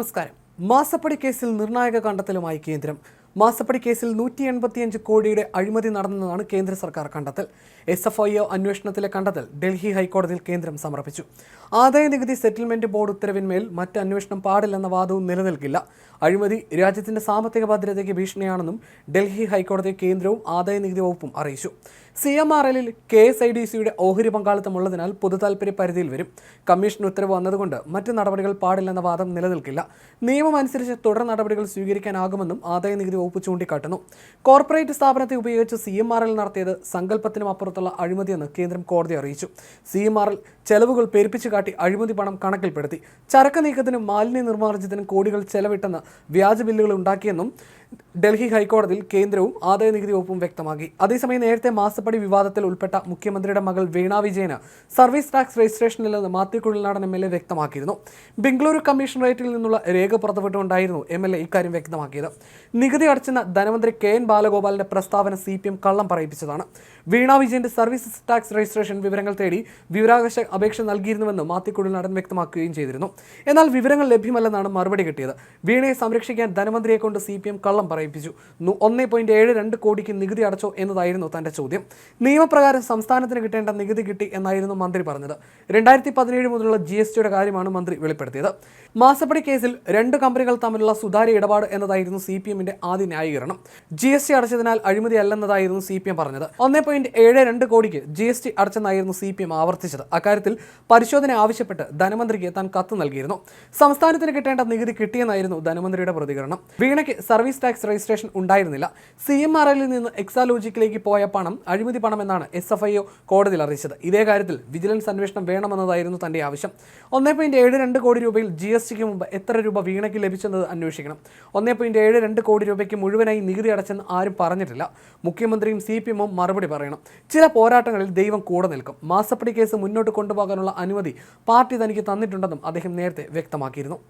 നമസ്കാരം. മാസപ്പടി കേസിൽ നിർണായക കണ്ടെത്തലുമായി കേന്ദ്രം. മാസപ്പടി കേസിൽ നൂറ്റി എൺപത്തിയഞ്ച് കോടിയുടെ അഴിമതി നടന്നതാണ് കേന്ദ്ര സർക്കാർ കണ്ടെത്തൽ. എസ് എഫ് ഐ ഒ അന്വേഷണത്തിലെ കണ്ടെത്തൽ ഡൽഹി ഹൈക്കോടതിയിൽ കേന്ദ്രം സമർപ്പിച്ചു. ആദായ നികുതി സെറ്റിൽമെന്റ് ബോർഡ് ഉത്തരവിന്മേൽ മറ്റ് അന്വേഷണം പാടില്ലെന്ന വാദവും നിലനിൽക്കില്ല. അഴിമതി രാജ്യത്തിന്റെ സാമ്പത്തിക ഭദ്രതയ്ക്ക് ഭീഷണിയാണെന്നും ഡൽഹി ഹൈക്കോടതി കേന്ദ്രവും ആദായ നികുതി വകുപ്പും അറിയിച്ചു. സി എം ആർ എല്ലിൽ കെ എസ് ഐ ഡി സിയുടെ ഓഹരി പങ്കാളിത്തമുള്ളതിനാൽ പൊതുതാൽപര്യ പരിധിയിൽ വരും. കമ്മീഷൻ ഉത്തരവ് വന്നതുകൊണ്ട് മറ്റ് നടപടികൾ പാടില്ലെന്ന വാദം നിലനിൽക്കില്ല. നിയമം അനുസരിച്ച് തുടർ നടപടികൾ സ്വീകരിക്കാനാകുമെന്നും ആദായ നികുതി വകുപ്പ് ചൂണ്ടിക്കാട്ടുന്നു. കോർപ്പറേറ്റ് സ്ഥാപനത്തെ ഉപയോഗിച്ച് സി എം ആർ എൽ നടത്തിയത് സങ്കല്പത്തിനും അപ്പുറത്തുള്ള അഴിമതിയെന്ന് കേന്ദ്രം കോടതി അറിയിച്ചു. സി എം ആർ എൽ ചെലവുകൾ പെരുപ്പിച്ചു കാട്ടി അഴിമതി പണം കണക്കിൽപ്പെടുത്തി. ചരക്ക് നീക്കത്തിനും മാലിന്യ നിർമ്മാർജത്തിനും കോടികൾ ചെലവിട്ടെന്ന് വ്യാജ ബില്ലുകൾ ഉണ്ടാക്കിയെന്നും ഡൽഹി ഹൈക്കോടതിയിൽ കേന്ദ്രവും ആദായ നികുതി വകുപ്പും വ്യക്തമാക്കി. അതേസമയം നേരത്തെ മാസപ്പടി വിവാദത്തിൽ ഉൾപ്പെട്ട മുഖ്യമന്ത്രിയുടെ മകൾ വീണ വിജയന് സർവീസ് ടാക്സ് രജിസ്ട്രേഷനിൽ നിന്ന് Mathew Kuzhalnadan M L A വ്യക്തമാക്കിയിരുന്നു. ബംഗളൂരു കമ്മീഷണറേറ്റിൽ നിന്നുള്ള രേഖ പുറത്തുവിട്ടുകൊണ്ടായിരുന്നു എം എൽ എ ഇക്കാര്യം വ്യക്തമാക്കിയത്. നികുതി അടച്ചെന്ന ധനമന്ത്രി കെ എൻ ബാലഗോപാലിന്റെ പ്രസ്താവന സി പി എം കള്ളം പറയിപ്പിച്ചതാണ്. വീണ വിജയന്റെ സർവീസ് ടാക്സ് രജിസ്ട്രേഷൻ വിവരങ്ങൾ തേടി വിവരാവകാശ അപേക്ഷ നൽകിയിരുന്നുവെന്ന് മാത്യു കുഴൽനാടൻ വ്യക്തമാക്കുകയും ചെയ്തിരുന്നു. എന്നാൽ വിവരങ്ങൾ ലഭ്യമല്ലെന്നാണ് മറുപടി കിട്ടിയത്. വീണയെ സംരക്ഷിക്കാൻ ധനമന്ത്രിയെ കൊണ്ട് സി പി എം കള്ളം പറയിപ്പിച്ചു. ഒന്നേ പോയിന്റ് ഏഴ് രണ്ട് കോടിക്ക് നികുതി അടച്ചോ എന്നതായിരുന്നു തന്റെ ചോദ്യം. നിയമപ്രകാരം സംസ്ഥാനത്തിന് കിട്ടേണ്ട നികുതി കിട്ടി എന്നായിരുന്നു മന്ത്രി പറഞ്ഞത്. രണ്ടായിരത്തി പതിനേഴ് മുതലുള്ള ജി എസ് ടിയുടെ കാര്യമാണ് മന്ത്രി വെളിപ്പെടുത്തിയത്. മാസപ്പടി കേസിൽ രണ്ട് കമ്പനികൾ തമ്മിലുള്ള സുതാര്യ ഇടപാട് എന്നതായിരുന്നു സി പി എമ്മിന്റെ ആദ്യ ന്യായീകരണം. ജി എസ് ടി അടച്ചതിനാൽ അഴിമതി അല്ലെന്നതായിരുന്നു സി പി എം പറഞ്ഞത്. ഒന്നേ പോയിന്റ് ഏഴ് രണ്ട് കോടിക്ക് ജി എസ് ടി അടച്ചെന്നായിരുന്നു സി പി എം ആവർത്തിച്ചത്. അക്കാര്യത്തിൽ പരിശോധന ആവശ്യപ്പെട്ട് ധനമന്ത്രിക്ക് താൻ കത്ത് നൽകിയിരുന്നു. സംസ്ഥാനത്തിന് കിട്ടേണ്ട നികുതി കിട്ടിയെന്നായിരുന്നു ധനമന്ത്രിയുടെ പ്രതികരണം. വീണയ്ക്ക് സർവീസ് ടാക്സ് രജിസ്ട്രേഷൻ ഉണ്ടായിരുന്നില്ല. സി എം ആർ എല്ലിൽ നിന്ന് എക്സാലോജിക്കിലേക്ക് പോയ പണം അഴിമതി പണമെന്നാണ് എസ് എഫ് ഐ ഒ കോടതിയിൽ അറിയിച്ചത്. ഇതേ കാര്യത്തിൽ വിജിലൻസ് അന്വേഷണം വേണമെന്നതായിരുന്നു തന്റെ ആവശ്യം. ഒന്നേ പോയിന്റ് ഏഴ് രണ്ട് കോടി രൂപയിൽ ജി എസ് ടിക്ക് മുമ്പ് എത്ര രൂപ വീണയ്ക്ക് ലഭിച്ചെന്നത് അന്വേഷിക്കണം. ഒന്നേ പോയിന്റ് ഏഴ് രണ്ട് കോടി രൂപയ്ക്ക് മുഴുവനായി നികുതി അടച്ചെന്ന് ആരും പറഞ്ഞിട്ടില്ല. മുഖ്യമന്ത്രിയും സി പി എമ്മും മറുപടി പറയണം. ചില പോരാട്ടങ്ങളിൽ ദൈവം കൂടെ നിൽക്കും. മാസപ്പടി കേസ് മുന്നോട്ട് കൊണ്ടുപോകാനുള്ള അനുമതി പാർട്ടി തനിക്ക് തന്നിട്ടുണ്ടെന്നും അദ്ദേഹം നേരത്തെ വ്യക്തമാക്കിയിരുന്നു.